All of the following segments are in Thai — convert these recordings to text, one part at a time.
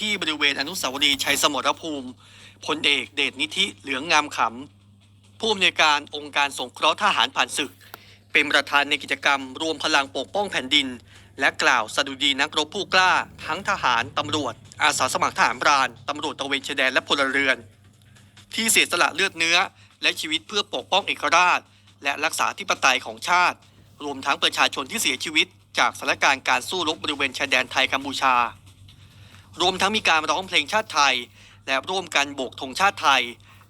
ที่บริเวณอนุสาวรีย์ชัยสมรภูมิพลเอกเดชนิธิเหลืองงามขำผู้อำนวยการองค์การสงเคราะห์ทหารผ่านศึก เป็นประธานในกิจกรรม รวมพลังปกป้องแผ่นดิน และกล่าวสดุดีนักรบผู้กล้า ทั้งทหารตำรวจ อาสาสมัครทหารพรานตำรวจตะเวนชายแดนและพลเรือน ที่เสียสละเลือดเนื้อ และชีวิตเพื่อปกป้องเอกราช และรักษาธิปไตยของชาติ รวมทั้งประชาชนที่เสียชีวิต จากสถานการณ์การสู้รบบริเวณชายแดนไทยกัมพูชา รวมทั้งมีการร้องเพลงชาติไทย และร่วมกันโบกธงชาติไทย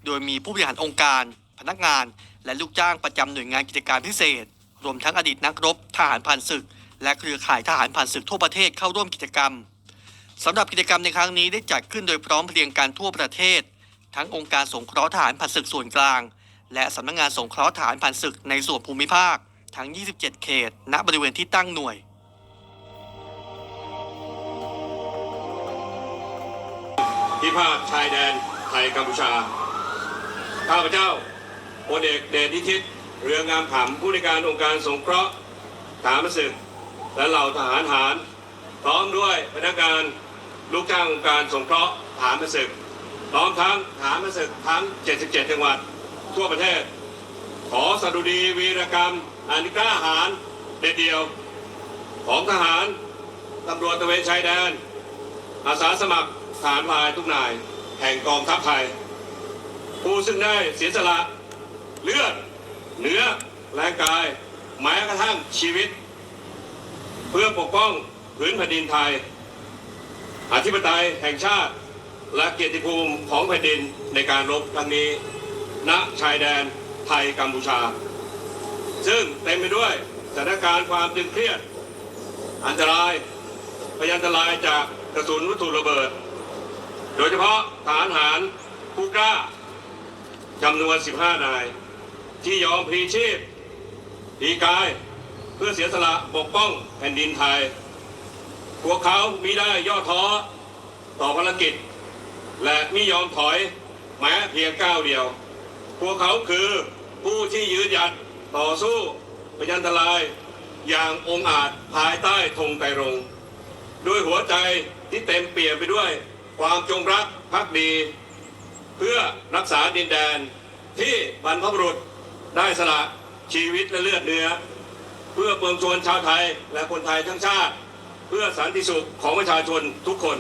โดยมีผู้บริหารองค์การ พนักงาน และลูกจ้างประจำหน่วยงานกิจการพิเศษ รวมทั้งอดีตนักรบทหารผ่านศึก และเครือข่ายทหารผ่านศึกทั่วประเทศเข้าร่วมกิจกรรมสำหรับกิจกรรมในครั้งนี้ได้จัดขึ้นโดยพร้อมเพรียงกันทั่วประเทศ ทั้งองค์การสงเคราะห์ทหารผ่านศึกส่วนกลาง และสำนักงานสงเคราะห์ทหารผ่านศึกในส่วนภูมิภาค ทั้ง 27 เขต ณ บริเวณที่ตั้งหน่วย พิพาทชายแดนไทยกัมพูชา ข้าพเจ้าพลเอกเดชนิทิต เรืองามขำผู้ในการองค์การสงเคราะห์ฐานศึกและเหล่าทหารหาร พร้อมด้วยพนักงานลูกจ้างองค์การสงเคราะห์ฐานศึกพร้อมทั้งฐานศึกทั้ง 77 จังหวัด ทั่วประเทศ ขอสดุดีวีรกรรมอันกล้าหาญเด็ดเดียว ของทหารตำรวจตะเวนชายแดน อาสาสมัครทหารพายทุกนาย แห่งกองทัพไทย ผู้ซึ่งได้เสียสละเลือด เนื้อแรงกายแม้กระทั่งชีวิต เพื่อปกป้องพื้นแผ่นดินไทย อธิปไตยแห่งชาติ และเกียรติภูมิของแผ่นดินในการรบครั้งนี้ณชายแดนไทยกัมพูชา ซึ่งเต็มไปด้วยสถานการณ์ความตึงเครียด อันตรายพยันตรายจาก กระสุนวัตถุระเบิด โดยเฉพาะฐานหารผู้กล้าจำนวน 15 นาย ที่ยอมพลีชีพพลีกาย เพื่อเสียสละปกป้องแผ่นดินไทย พวกเขามิได้ย่อท้อต่อภารกิจ และมิยอมถอยแม้เพียงก้าวเดียว พวกเขาคือผู้ที่ยืนหยัดต่อสู้พยันตรายอย่างองอาจภายใต้ธงไตรรงด้วยหัวใจ ที่เต็มเปี่ยมไปด้วยความจงรักภักดี เพื่อรักษาดินแดนที่บรรพบุรุษได้สละชีวิตและเลือดเนื้อ เพื่อปวงชนชาวไทยและคนไทยทั้งชาติ เพื่อสันติสุขของประชาชนทุกคน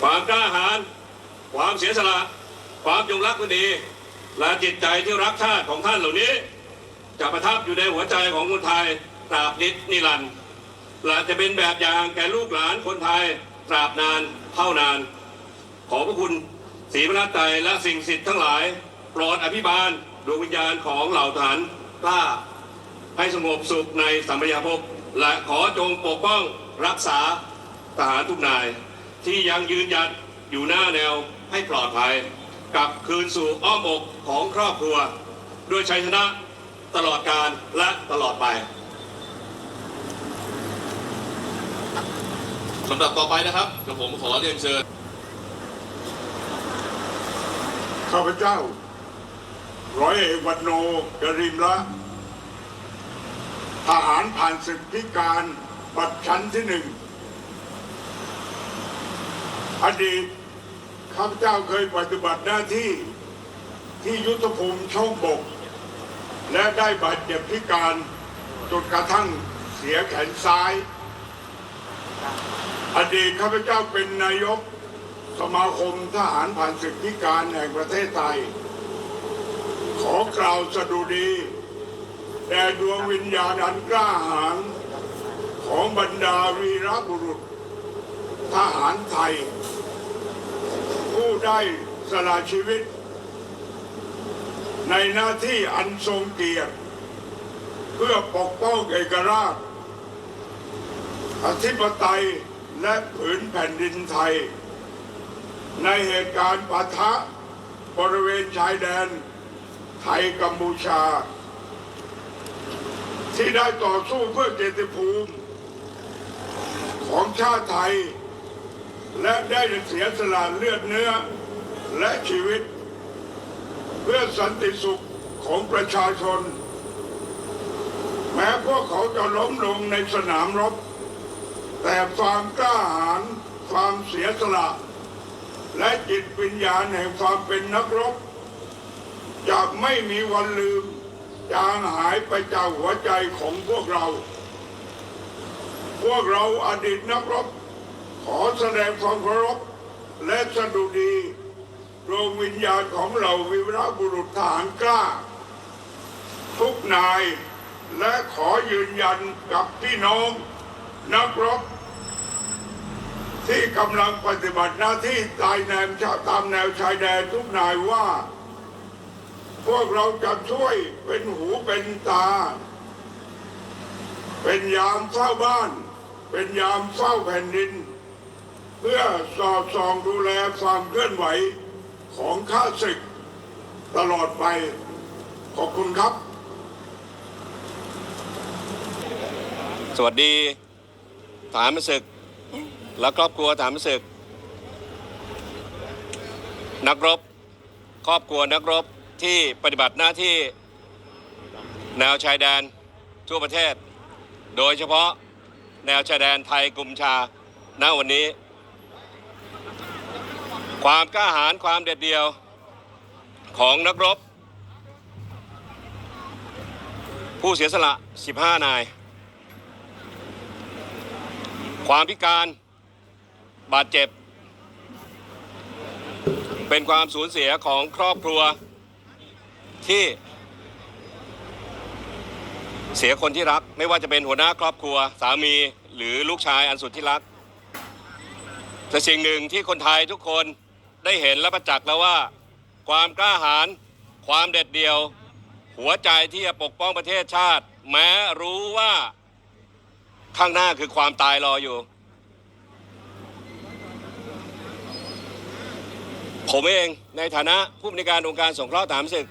ความกล้าหาญความเสียสละ ความจงรักภักดีและจิตใจที่รักชาติของท่านเหล่านี้ จะประทับอยู่ในหัวใจของคนไทยตราบนิดนิรันดร์และจะเป็นแบบอย่างแก่ลูกหลานคนไทย ตราบนานเท่านาน ขอพระคุณศรีพระนัตไตรและสิ่งศักดิ์สิทธิ์ทั้งหลายโปรดอภิบาลดวงวิญญาณของเหล่าทหารกล้า ให้สงบสุขในสัมปยภพและขอจงปกป้องรักษาทหารทุกนาย ที่ยังยืนหยัดอยู่หน้าแนวให้ปลอดภัยกลับคืนสู่อ้อมอกของครอบครัว ด้วยชัยชนะตลอดการและตลอดไป ลำดับต่อไปนะครับกระผมขอเรียนเชิญข้าพเจ้า ร้อยเอกวันโนกริมละทหารผ่านศึกพิการบัตรชั้นที่หนึ่งอดีตข้าพเจ้าเคยปฏิบัติหน้าที่ที่ยุทธภูมิโชคบก และได้บาดเจ็บพิการจนกระทั่งเสียแขนซ้าย อดีตข้าพเจ้าเป็นนายกสมาคมทหารผ่านศึกพิการแห่งประเทศไทย ขอกล่าวสดุดีแด่ดวงวิญญาณอันกล้าหาญของบรรดาวีรบุรุษ ทหารไทย ผู้ได้สละชีวิต ในหน้าที่อันทรงเกียรติ เพื่อปกป้องเอกราชอธิปไตย และผืนแผ่นดินไทย ในเหตุการณ์ปะทะบริเวณชายแดนไทยกัมพูชา ที่ได้ต่อสู้เพื่อเกียรติภูมิ ของชาติไทย และได้เสียสละเลือดเนื้อและชีวิต เพื่อสันติสุขของประชาชน แม้พวกเขาจะล้มลงในสนามรบ แต่ความกล้าหาญความเสียสละ และจิตวิญญาณแห่งความเป็นนักรบจะไม่มีวันลืมจางหายไปจากหัวใจของพวกเรา พวกเราอดีตนักรบ ขอแสดงความเคารพและสดุดีดวงวิญญาณของเราวิวรบุรุษทหารกล้า ทุกนายและขอยืนยันกับพี่น้อง นักรบ ที่กำลังปฏิบัติหน้าที่ตายแนวชาตามแนวชายแดนทุกนายว่า พวกเราจะช่วยเป็นหูเป็นตา เป็นยามเฝ้าบ้าน เป็นยามเฝ้าแผ่นดิน เพื่อสอดส่องดูแลความเคลื่อนไหวของข้าศึกตลอดไปขอบคุณครับ สวัสดีฐานศึก และครอบครัวฐานศึก นักรบ ครอบครัวนักรบที่ปฏิบัติหน้าที่แนวชายแดนทั่วประเทศ โดยเฉพาะแนวชายแดนไทยกุมชาณวันนี้ ความกล้าหาญความเด็ดเดี่ยวของนักรบ ผู้เสียสละ 15 นาย ความพิการ บาดเจ็บ เป็นความสูญเสียของครอบครัวที่ เสียคนที่รัก ไม่ว่าจะเป็นหัวหน้าครอบครัว สามีหรือลูกชายอันสุดที่รักแต่สิ่งหนึ่งที่คนไทยทุกคนได้เห็นและประจักษ์แล้วว่า ความกล้าหาญความเด็ดเดี่ยว หัวใจที่จะปกป้องประเทศชาติ แม้รู้ว่าข้างหน้าคือความตายรออยู่ ผมเองในฐานะผู้บริการองค์การสงเคราะห์ฐานศึก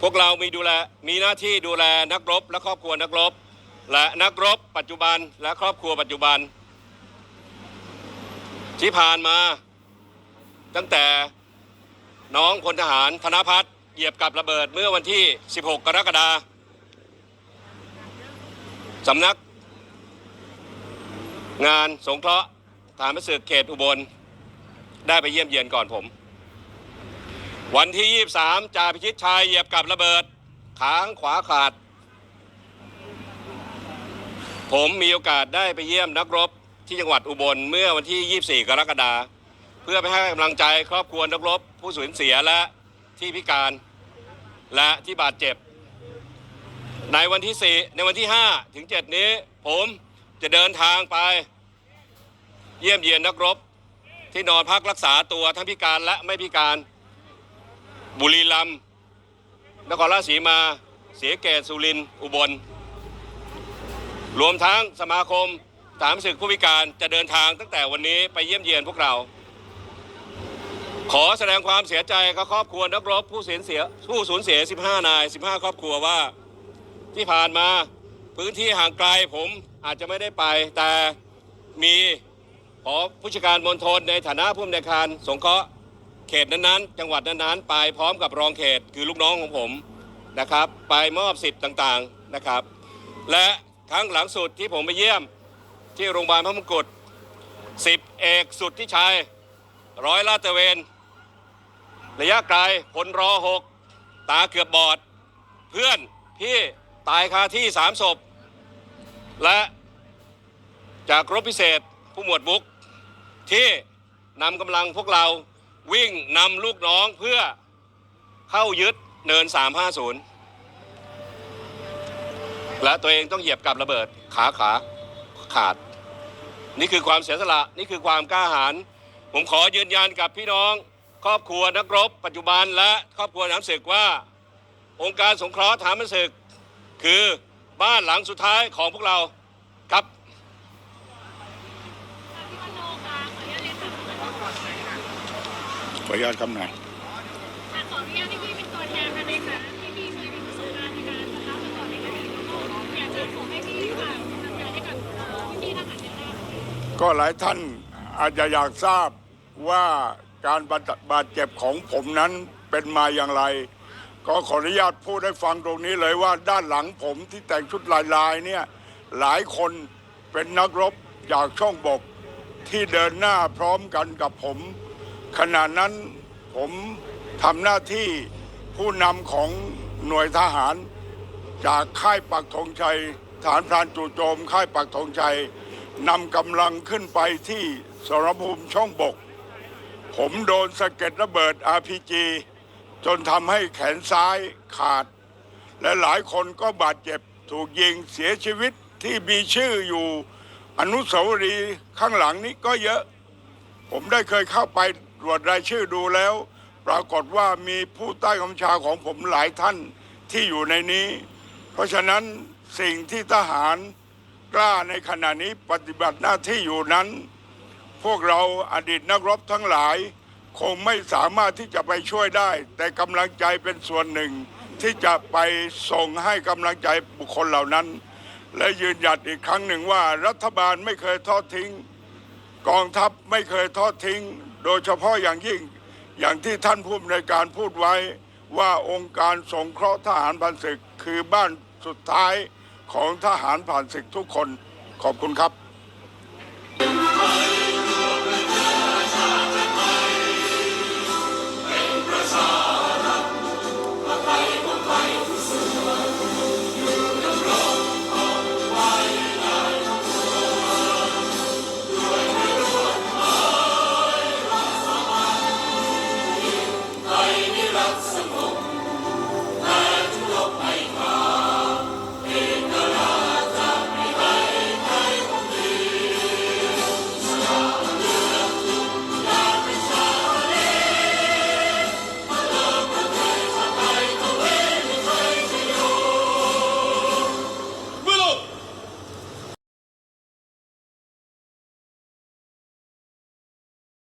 พวกเรามีดูแลมีหน้าที่ดูแลนักรบ และครอบครัวนักรบ และนักรบ ปัจจุบันและครอบครัวปัจจุบัน ที่ผ่านมา ตั้งแต่น้องพลทหารธนพัฒน์เหยียบกับระเบิดเมื่อวันที่ 16 กรกฎาคมสำนัก งานสงเคราะห์ฐานประสึกเขตอุบล ได้ไปเยี่ยมเยียนก่อนผม วันที่ 23จ่าพิชิตชัยเหยียบกับระเบิดขาข้างขวาขาด ผมมีโอกาสได้ไปเยี่ยมนักรบที่จังหวัดอุบลเมื่อวันที่ 24 กรกฎาคมเพื่อไปให้กำลังใจครอบครัวนักรบ ผู้สูญเสียและที่พิการและที่บาดเจ็บ ในวันที่ 4 ในวันที่ 5 ถึง 7 นี้ ผมจะเดินทางไป เยี่ยมเยียนนักรบ ที่นอนพักรักษาตัวทั้งพิการและไม่พิการ บุรีรัมย์นครราชสีมา เสียเกตสุรินอุบล รวมทั้งสมาคมสามศึกผู้พิการจะเดินทางตั้งแต่วันนี้ไปเยี่ยมเยียนพวกเรา ขอแสดงความเสียใจกับครอบครัวนักรบผู้สูญเสียผู้สูญเสีย 15 นาย 15 ครอบครัวว่า ที่ผ่านมาพื้นที่ห่างไกลผมอาจจะไม่ได้ไป แต่มี ขอผู้จัดการมณฑลในฐานะผู้อำนวยการสงเคราะห์เขตนั้นๆ จังหวัดนั้นๆ ไปพร้อมกับรองเขตคือลูกน้องของผมนะครับ ไปมอบสิทธิ์ต่างๆนะครับ และครั้งหลังสุดที่ผมไปเยี่ยมที่โรงพยาบาลพระมงกุฎสิบเอกสุดที่ชัยร้อยลาดตระเวน ระยะไกลพลรอหกตาเกือบบอด เพื่อนพี่ตายคาที่สามศพ และจากรบพิเศษผู้หมวดบุก ที่นำกำลังพวกเราวิ่งนำลูกน้องเพื่อเข้ายึดเนิน 350 และตัวเองต้องเหยียบกับระเบิดขาขาขาด นี่คือความเสียสละ นี่คือความกล้าหาญผมขอยืนยันกับพี่น้อง ครอบครัวนักรบ ปัจจุบันและครอบครัวน้ำศึกว่า องค์การสงเคราะห์ฐานมันศึก คือบ้านหลังสุดท้ายของพวกเราครับ ข ออนุญาตครับนายขออนุญาตให้พี่เป็นตัวแทนกันเลยค่ะที่พี่เคยมีประสบการณ์ในการประทับต่อในการอยากจะขอให้พี่ฝากกำลังใจให้กับเอ่อพี่ๆทหารเรือก็หลายท่านอาจจะอยากทราบว่าการบาดเจ็บของผมนั้นเป็นมาอย่างไร ก็ขออนุญาตพูดให้ฟังตรงนี้เลยว่าด้านหลังผมที่แต่งชุดลายๆเนี่ยหลายคนเป็นนักรบจากช่องบกที่เดินหน้าพร้อมกันกับผม ขณะนั้นผมทำหน้าที่ผู้นำของหน่วยทหาร จากค่ายปักธงชัย ฐานพรานจู่โจมค่ายปักธงชัยนำกำลังขึ้นไปที่สรภูมิช่องบก ผมโดนสะเก็ดระเบิด RPG จนทำให้แขนซ้ายขาด และหลายคนก็บาดเจ็บถูกยิงเสียชีวิตที่มีชื่ออยู่อนุสาวรีย์ข้างหลังนี้ก็เยอะ ผมได้เคยเข้าไป ตรวจรายชื่อดูแล้ว ปรากฏว่ามีผู้ใต้กำชาของผมหลายท่านที่อยู่ในนี้ เพราะฉะนั้นสิ่งที่ทหารกล้าในขณะนี้ปฏิบัติหน้าที่อยู่นั้น พวกเราอดีตนักรบทั้งหลาย คงไม่สามารถที่จะไปช่วยได้ แต่กำลังใจเป็นส่วนหนึ่ง ที่จะไปส่งให้กำลังใจบุคคลเหล่านั้น และยืนหยัดอีกครั้งหนึ่งว่า รัฐบาลไม่เคยทอดทิ้ง กองทัพไม่เคยทอดทิ้ง โดยเฉพาะอย่างยิ่งอย่างที่ท่านผู้อำนวยการพูดไว้ว่าองค์การสงเคราะห์ทหารผ่านศึก คือบ้านสุดท้ายของทหารผ่านศึกทุกคนขอบคุณครับ